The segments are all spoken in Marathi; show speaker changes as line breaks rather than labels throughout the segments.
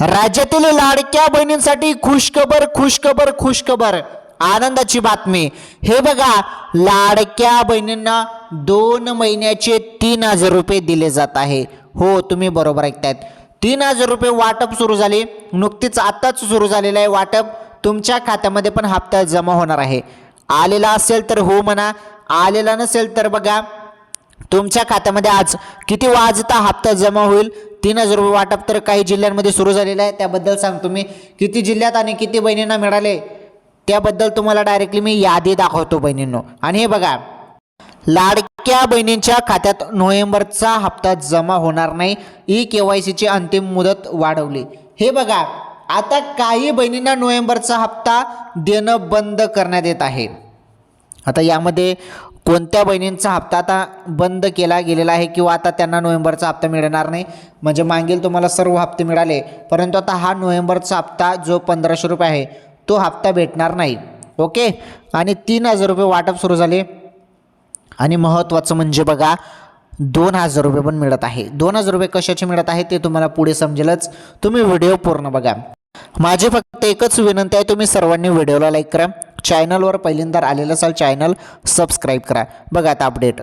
राज्यातील लाडक्या बहिणींसाठी खुशखबर खुशखबर खुशखबर. आनंदाची बातमी. हे बघा लाडक्या बहिणींना दोन महिन्याचे तीन हजार रुपये दिले जात आहे. हो तुम्ही बरोबर ऐकतायत. तीन हजार रुपये वाटप सुरू झाले. नुकतीच आत्ताच सुरू झालेलं आहे वाटप. तुमच्या खात्यामध्ये पण हप्ता जमा होणार आहे. आलेला असेल तर हो म्हणा. आलेला नसेल तर बघा. तुमच्या खात्यामध्ये आज किती वाजता हप्ता जमा होईल? तीन हजार रुपये वाटप तर काही जिल्ह्यांमध्ये सुरू झालेलं आहे. त्याबद्दल सांगतो मी किती जिल्ह्यात आणि किती बहिणींना मिळाले? त्याबद्दल तुम्हाला डायरेक्टली मी यादी दाखवतो बहिणींनो. आणि हे बघा लाडक्या बहिणींच्या खात्यात नोव्हेंबरचा हप्ता जमा होणार नाही. ई के वाय सीची अंतिम मुदत वाढवली. हे बघा आता काही बहिणींना नोव्हेंबरचा हप्ता देणं बंद करण्यात येत आहे. आता यामध्ये कोणत्या बहिणींचा हप्ता आता बंद केला गेलेला आहे किंवा आता त्यांना नोव्हेंबरचा हप्ता मिळणार नाही? म्हणजे मागील तुम्हाला सर्व हप्ते मिळाले परंतु आता हा नोव्हेंबरचा हप्ता जो पंधराशे रुपये आहे तो हप्ता भेटणार नाही. ओके? आणि तीन हजार रुपये वाटप सुरू झाले. आणि महत्त्वाचं म्हणजे बघा दोन हजार रुपये पण मिळत आहे. दोन हजार रुपये कशाचे मिळत आहे ते तुम्हाला पुढे समजेलच. तुम्ही व्हिडिओ पूर्ण बघा. माझी फक्त एकच विनंती आहे तुम्ही सर्वांनी व्हिडिओला लाईक करा. चॅनलवर पहिल्यांदा आलेलं असाल चॅनल सबस्क्राईब करा. बघा आता अपडेट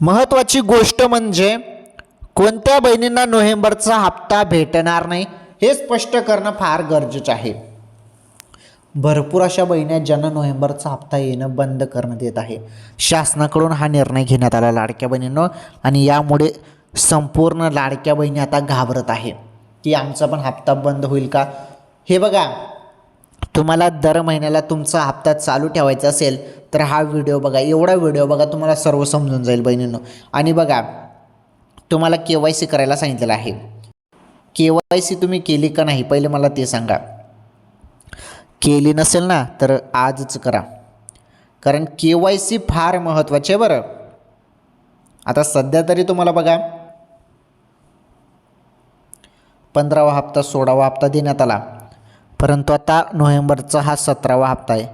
महत्त्वाची गोष्ट म्हणजे कोणत्या बहिणींना नोव्हेंबरचा हप्ता भेटणार नाही हे स्पष्ट करणं फार गरजेचं आहे. भरपूर अशा बहिणी ज्यांना नोव्हेंबरचा हप्ता येणं बंद करण्यात येत आहे. शासनाकडून हा निर्णय घेण्यात आला लाडक्या बहिणींनो आणि यामुळे संपूर्ण लाडक्या बहिणी आता घाबरत आहे. की आमचा पण हप्ता बंद होईल का? हे बघा तुम्हाला दर महिन्याला तुमचा हप्ता चालू ठेवायचा असेल तर हा व्हिडिओ बघा एवढा व्हिडिओ बघा तुम्हाला सर्व समजून जाईल बहिणींनो. आणि बघा तुम्हाला के वाय सी करायला सांगितलेलं आहे. के वाय सी तुम्ही केली का नाही? पहिले मला ते सांगा. केली नसेल ना तर आजच करा. कारण के वाय सी फार महत्त्वाचे आहे बरं. आता सध्या तरी तुम्हाला बघा. पंधरावा हप्ता सोळावा हप्ता देण्यात आला. परंतु आता नोव्हेंबरचा हा सतरावा हप्ता आहे.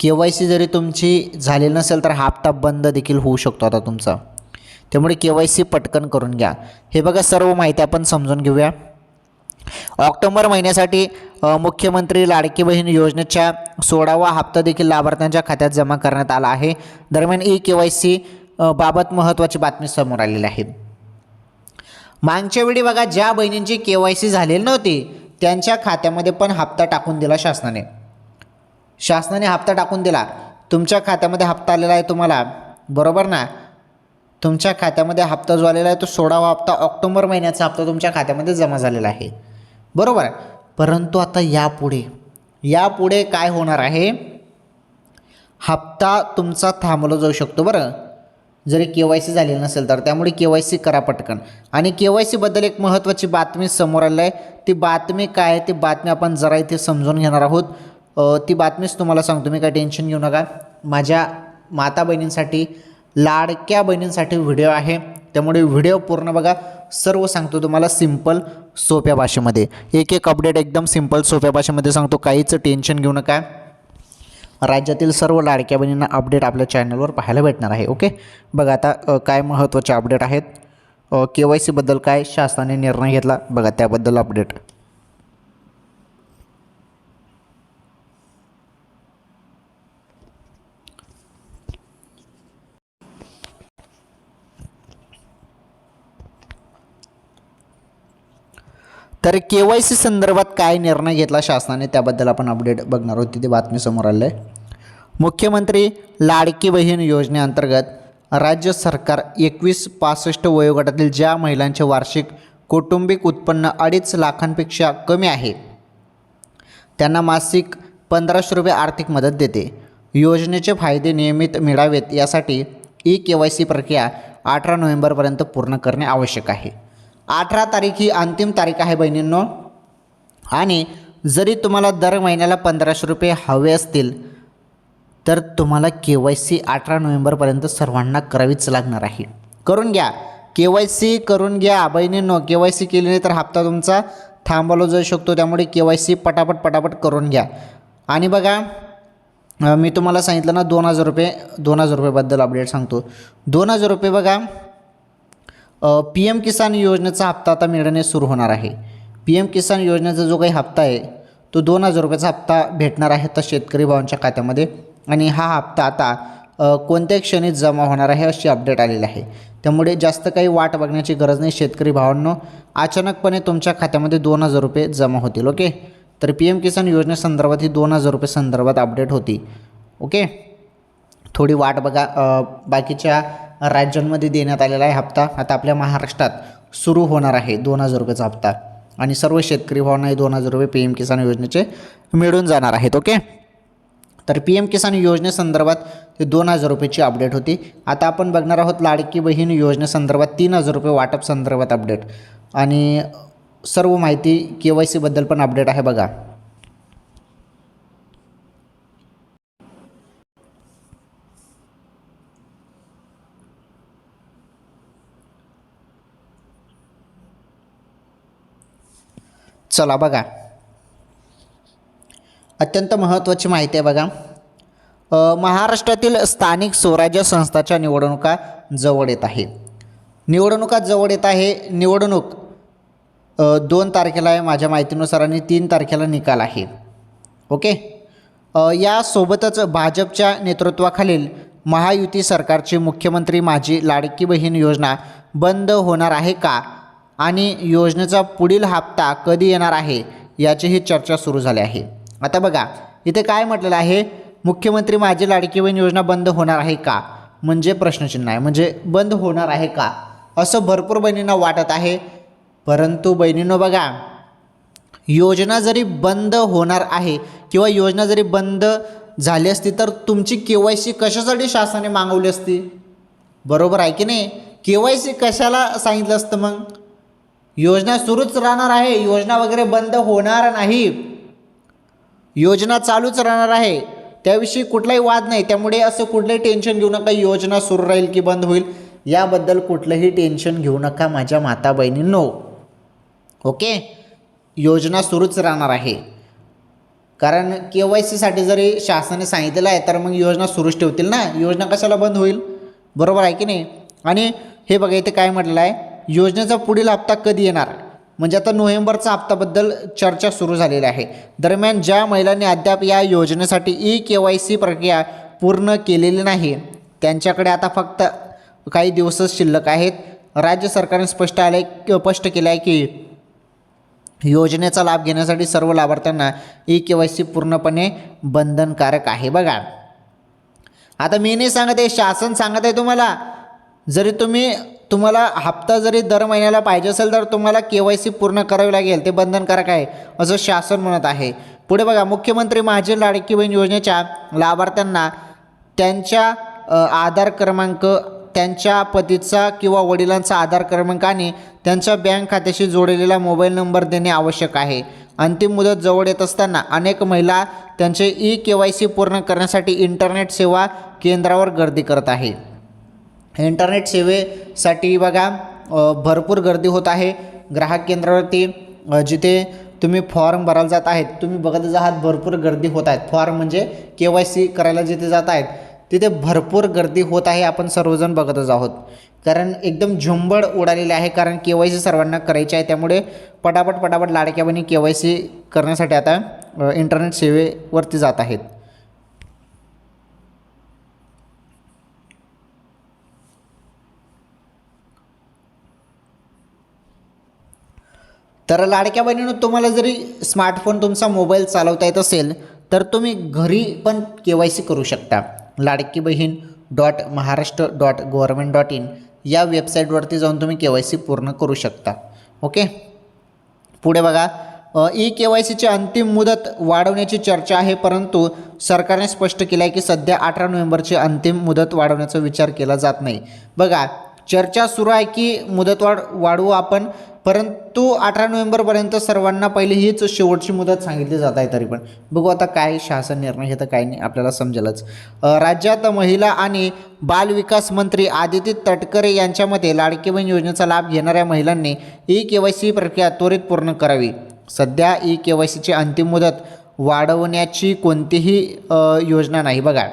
के वाय सी जरी तुमची झालेली नसेल तर हा हप्ता बंद देखील होऊ शकतो आता तुमचा. त्यामुळे के वाय सी पटकन करून घ्या. हे बघा सर्व माहिती आपण समजून घेऊया. ऑक्टोबर महिन्यासाठी मुख्यमंत्री लाडकी बहीण योजनेच्या सोळावा हप्ता देखील लाभार्थ्यांच्या खात्यात जमा करण्यात आला आहे. दरम्यान ई के वाय सी बाबत महत्त्वाची बातमी समोर आलेली आहे. मागच्या वेळी बघा ज्या बहिणींची के वाय सी झालेली नव्हती त्यांच्या खात्यामध्ये पण हप्ता टाकून दिला शासनाने. शासनाने हप्ता टाकून दिला. तुमच्या खात्यामध्ये हप्ता आलेला आहे तुम्हाला बरोबर ना? तुमच्या खात्यामध्ये हप्ता जो आलेला आहे तो सोळावा हप्ता ऑक्टोबर महिन्याचा हप्ता तुमच्या खात्यामध्ये जमा झालेला आहे. बरोबर परंतु आता यापुढे यापुढे काय होणार आहे? हप्ता तुमचा थांबवला जाऊ शकतो बरं. जरी के वाय सी झालेली नसेल तर त्यामुळे के वाय सी करा पटकन. आणि के वाय सीबद्दल एक महत्त्वाची बातमी समोर आली आहे. ती बातमी काय आहे? ती बातमी आपण जरा इथे समजून घेणार आहोत. ती बातमीच तुम्हाला सांगतो. मी काय टेन्शन घेऊ नका. माझ्या माता बहिणींसाठी लाडक्या बहिणींसाठी व्हिडिओ आहे. त्यामुळे व्हिडिओ पूर्ण बघा. सर्व सांगतो तुम्हाला सिंपल सोप्या भाषेमध्ये. एक एक अपडेट एकदम सिंपल सोप्या भाषेमध्ये सांगतो. काहीच टेन्शन घेऊ नका. राज्यातील सर्व लाडक्या बहिणींना अपडेट आपल्या चॅनलवर पाहायला भेटणार आहे ओके बघा आता काय महत्त्वाचे अपडेट आहेत. के वाय सीबद्दल काय शासनाने निर्णय घेतला? बघा त्याबद्दल अपडेट तर के वाय सी संदर्भात काय निर्णय घेतला शासनाने त्याबद्दल आपण अपडेट बघणार आहोत. तिथे बातमी समोर आलं आहे. मुख्यमंत्री लाडकी बहीण योजनेअंतर्गत राज्य सरकार एकवीस पासष्ट वयोगटातील ज्या महिलांचे वार्षिक कौटुंबिक उत्पन्न अडीच लाखांपेक्षा कमी आहे त्यांना मासिक पंधराशे रुपये आर्थिक मदत देते. योजनेचे फायदे नियमित मिळावेत यासाठी ई के वाय सी प्रक्रिया अठरा नोव्हेंबरपर्यंत पूर्ण करणे आवश्यक आहे. अठरा तारीख ही अंतिम तारीख आहे बहिणींनो. आणि जरी तुम्हाला दर महिन्याला पंधराशे रुपये हवे असतील तर तुम्हाला के वाय सी अठरा नोव्हेंबरपर्यंत सर्वांना करावीच लागणार आहे. करून घ्या. के वाय सी करून घ्या बहिणींनो. के वाय सी केली नाही तर हप्ता तुमचा थांबवला जाऊ शकतो. त्यामुळे के वाय सी पटापट पटापट करून घ्या. आणि बघा मी तुम्हाला सांगितलं ना दोन हजार रुपये दोन हजार रुपयेबद्दल अपडेट सांगतो. दोन हजार रुपये बघा पी एम किसान योजनेचा हप्ता आता मिळणे सुरू होणार आहे. पी एम किसान योजनेचा जो काही हप्ता आहे तो दोन हजार रुपयाचा हप्ता भेटणार आहे तर शेतकरी भावांच्या खात्यामध्ये आणि हा हप्ता आता कोणत्या क्षणी जमा होणार आहे अशी अपडेट आलेली आहे. त्यामुळे जास्त काही वाट बघण्याची गरज नाही. शेतकरी भावांनो अचानकपणे तुमच्या खात्यामध्ये दोन हजार रुपये जमा होतील ओके? तर पी एम किसान योजनेसंदर्भात ही दोन हजार रुपये संदर्भात अपडेट होती ओके? थोडी वाट बघा बाकीच्या राज्यांमध्ये देण्यात आलेला आहे हप्ता. आता आपल्या महाराष्ट्रात सुरू होणार आहे दोन हजार रुपयाचा हप्ता. आणि सर्व शेतकरी भावांनाही दोन हजार रुपये पी एम किसान योजनेचे मिळून जाणार आहेत ओके? तर पी एम किसान योजनेसंदर्भात ते दोन हजार रुपयेची अपडेट होती. आता आपण बघणार आहोत लाडकी बहीण योजनेसंदर्भात तीन हजार रुपये वाटप संदर्भात अपडेट. आणि सर्व माहिती के वाय सीबद्दल पण अपडेट आहे बघा. चला बघा. अत्यंत महत्त्वाची माहिती आहे बघा. महाराष्ट्रातील स्थानिक स्वराज्य संस्थाच्या निवडणुका जवळ येत आहे. निवडणुका जवळ येत आहे. निवडणूक दोन तारखेला आहे माझ्या माहितीनुसार आणि तीन तारखेला निकाल आहे. ओके? यासोबतच भाजपच्या नेतृत्वाखालील महायुती सरकारची मुख्यमंत्री माझी लाडकी बहीण योजना बंद होणार आहे का? आणि योजनेचा पुढील हप्ता कधी येणार आहे याचीही चर्चा सुरू झाली आहे. आता बघा इथे काय म्हटलेलं आहे? मुख्यमंत्री माझी लाडकी बहीण योजना बंद होणार आहे का? म्हणजे प्रश्नचिन्ह आहे. म्हणजे बंद होणार आहे का? असं भरपूर बहिणींना वाटत आहे. परंतु बहिणींनो बघा योजना जरी बंद होणार आहे किंवा योजना जरी बंद झाली असती तर तुमची के वाय सी कशासाठी शासनाने मागवली असती? बरोबर आहे की नाही? के वाय सी कशाला सांगितलं असतं मग? योजना सुरूच राहणार आहे. योजना वगैरे बंद होणार नाही. योजना चालूच राहणार आहे. त्याविषयी कुठलाही वाद नाही. त्यामुळे असं कुठलंही टेन्शन घेऊ नका. योजना सुरू राहील की बंद होईल. याबद्दल कुठलंही टेन्शन घेऊ नका माझ्या माता बहिणींनो ओके? योजना सुरूच राहणार आहे. कारण के वाय सीसाठी जरी शासनाने सांगितलेलं आहे तर मग योजना सुरूच ठेवतील ना? योजना कशाला बंद होईल? बरोबर आहे की नाही? आणि हे बघा इथे काय म्हटलं आहे? योजनेचा पुढील हप्ता कधी येणार? म्हणजे आता नोव्हेंबरचा हप्ताबद्दल चर्चा सुरू झालेली आहे. दरम्यान ज्या महिलांनी अद्याप या योजनेसाठी ई के वाय सी प्रक्रिया पूर्ण केलेली नाही त्यांच्याकडे आता फक्त काही दिवसच शिल्लक आहेत. राज्य सरकारने स्पष्ट आले स्पष्ट केलं आहे की योजनेचा लाभ घेण्यासाठी सर्व लाभार्थ्यांना ई के वाय सी पूर्णपणे बंधनकारक आहे. बघा आता मी नाही सांगत आहे शासन सांगत आहे तुम्हाला. जरी तुम्ही तुम्हाला हप्ता जरी दर महिन्याला पाहिजे असेल तर तुम्हाला के वाय सी पूर्ण करावी लागेल. ते बंधनकारक आहे असं शासन म्हणत आहे. पुढे बघा मुख्यमंत्री माझी लाडकी बहीण योजनेच्या लाभार्थ्यांना त्यांच्या आधार क्रमांक त्यांच्या पतीचा किंवा वडिलांचा आधार क्रमांक आणि त्यांच्या बँक खात्याशी जोडलेला मोबाईल नंबर देणे आवश्यक आहे. अंतिम मुदत जवळ येत असताना अनेक महिला त्यांचे ई के वाय सी पूर्ण करण्यासाठी इंटरनेट सेवा केंद्रावर गर्दी करत आहे. इंटरनेट सेवेसाठी बघा भरपूर गर्दी होत आहे. ग्राहक केंद्रावरती जिथे तुम्ही फॉर्म भरायला जात आहेत तुम्ही बघतच आहात भरपूर गर्दी होत आहेत. फॉर्म म्हणजे के वाय सी करायला जिथे जात आहेत तिथे भरपूर गर्दी होत आहे आपण सर्वजण बघतच आहोत. कारण एकदम झुंबड उडालेली आहे कारण के वाय सी सर्वांना करायची आहे त्यामुळे पटापट पटापट लाडक्या बहिणी के वाय सी करण्यासाठी आता इंटरनेट सेवेवरती जात आहेत. तर लाडक्या बहिणीनं तुम्हाला जरी स्मार्टफोन तुमचा मोबाईल चालवता येत असेल तर तुम्ही घरी पण के वाय सी करू शकता. Ladki Bahin dot Maharashtra dot government dot in या वेबसाईटवरती जाऊन तुम्ही के वाय सी पूर्ण करू शकता. ओके पुढे बघा. ई के वाय सीची अंतिम मुदत वाढवण्याची चर्चा आहे परंतु सरकारने स्पष्ट केलं आहे की सध्या अठरा नोव्हेंबरची अंतिम मुदत वाढवण्याचा विचार केला जात नाही. बघा चर्चा सुरू आहे की मुदतवाढ वाढवू आपण परंतु अठरा नोव्हेंबरपर्यंत सर्वांना पहिले हीच शेवटची मुदत सांगितली जात आहे तरी पण. बघू आता काय शासन निर्णय घेतं काय नाही आपल्याला समजेलच. राज्यात महिला आणि बालविकास मंत्री आदिती तटकरे यांच्या मते लाडकी बहीण योजनेचा लाभ घेणाऱ्या महिलांनी ई के वाय सी प्रक्रिया त्वरित पूर्ण करावी. सध्या ई के वाय सीची अंतिम मुदत वाढवण्याची कोणतीही योजना नाही बघा.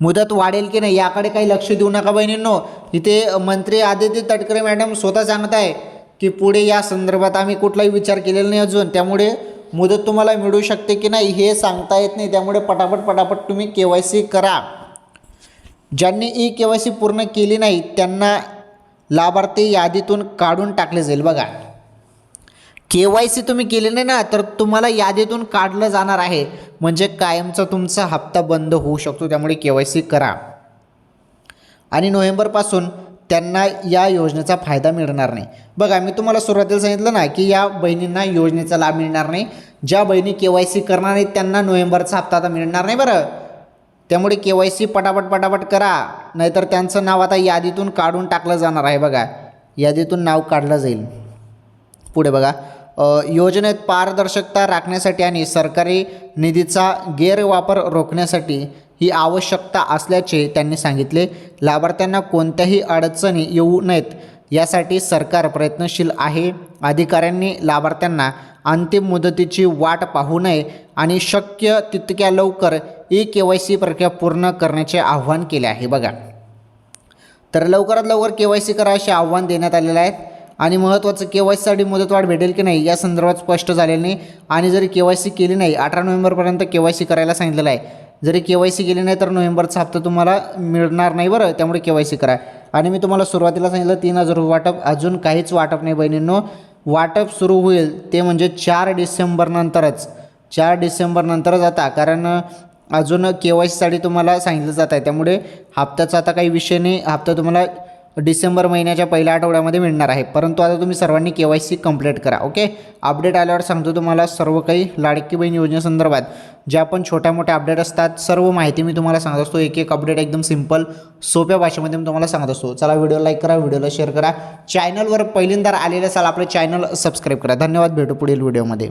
मुदत वाढेल की नाही याकडे काही लक्ष देऊ नका बहिणींनो. इथे मंत्री आदित्य तटकरे मॅडम स्वतः सांगत आहे की पुढे या संदर्भात आम्ही कुठलाही विचार केलेला नाही अजून. त्यामुळे मुदत तुम्हाला मिळू शकते की नाही हे सांगता येत नाही. त्यामुळे पटापट पटापट तुम्ही के वाय सी करा. ज्यांनी ई के वाय सी पूर्ण केली नाही त्यांना लाभार्थी यादीतून काढून टाकले जाईल बघा. के वाय सी तुम्ही केली नाही ना तर तुम्हाला यादीतून काढलं जाणार आहे. म्हणजे कायमचा तुमचा हप्ता बंद होऊ शकतो. त्यामुळे के वाय सी करा. आणि नोव्हेंबरपासून त्यांना या योजनेचा फायदा मिळणार नाही. बघा मी तुम्हाला सुरुवातीला सांगितलं ना की या बहिणींना योजनेचा लाभ मिळणार नाही. ज्या बहिणी के वाय सी करणार नाहीत त्यांना नोव्हेंबरचा हप्ता आता मिळणार नाही बरं. त्यामुळे के वाय सी पटापट पटापट करा. नाहीतर त्यांचं नाव आता यादीतून काढून टाकलं जाणार आहे बघा. यादीतून नाव काढलं जाईल. पुढे बघा. योजनेत पारदर्शकता राखण्यासाठी आणि सरकारी निधीचा गैरवापर रोखण्यासाठी ही आवश्यकता असल्याचे त्यांनी सांगितले. लाभार्थ्यांना कोणत्याही अडचणी येऊ नयेत यासाठी सरकार प्रयत्नशील आहे. अधिकाऱ्यांनी लाभार्थ्यांना अंतिम मुदतीची वाट पाहू नये आणि शक्य तितक्या लवकर ई के वाय सी प्रक्रिया पूर्ण करण्याचे आव्हान केले आहे. बघा. तर लवकरात लवकर के वाय सी करा असे आव्हान देण्यात आलेलं आहे आणि महत्त्वाचं के वाय सीसाठी मुदतवाढ भेटेल की नाही या संदर्भात स्पष्ट झालेलं नाही. आणि जरी के वाय सी केली नाही अठरा नोव्हेंबरपर्यंत के वाय सी करायला सांगितलेलं आहे. जरी के वाय सी केली नाही तर नोव्हेंबरचा हप्ता तुम्हाला मिळणार नाही बरं. त्यामुळे के वाय सी करा. आणि मी तुम्हाला सुरुवातीला सांगितलं तीन हजार रुपये वाटप. अजून काहीच वाटप नाही बहिणींनो. वाटप सुरू होईल ते म्हणजे चार डिसेंबरनंतरच चार डिसेंबरनंतरच आता कारण अजून के वाय सीसाठी तुम्हाला सांगितलं जात आहे. त्यामुळे हप्त्याचा आता काही विषय नाही. हप्ता तुम्हाला डिसेंबर महिन्याच्या पहिल्या आठवड्यामध्ये मिळणार आहे. परंतु आता तुम्ही सर्वांनी के वाय सी कंप्लीट करा ओके? अपडेट आल्यावर सांगतो तुम्हाला सर्व काही लाडकी बहीण योजनेसंदर्भात ज्या पण छोट्या मोठ्या अपडेट असतात सर्व माहिती मी तुम्हाला सांगत असतो. एक एक अपडेट एकदम सिंपल सोप्या भाषेमध्ये मी तुम्हाला सांगत असतो. चला व्हिडिओ लाईक करा व्हिडिओला शेअर करा. चॅनलवर पहिल्यांदा आलेले असाल आपलं चॅनल सबस्क्राईब करा. धन्यवाद भेटू पुढील व्हिडिओमध्ये.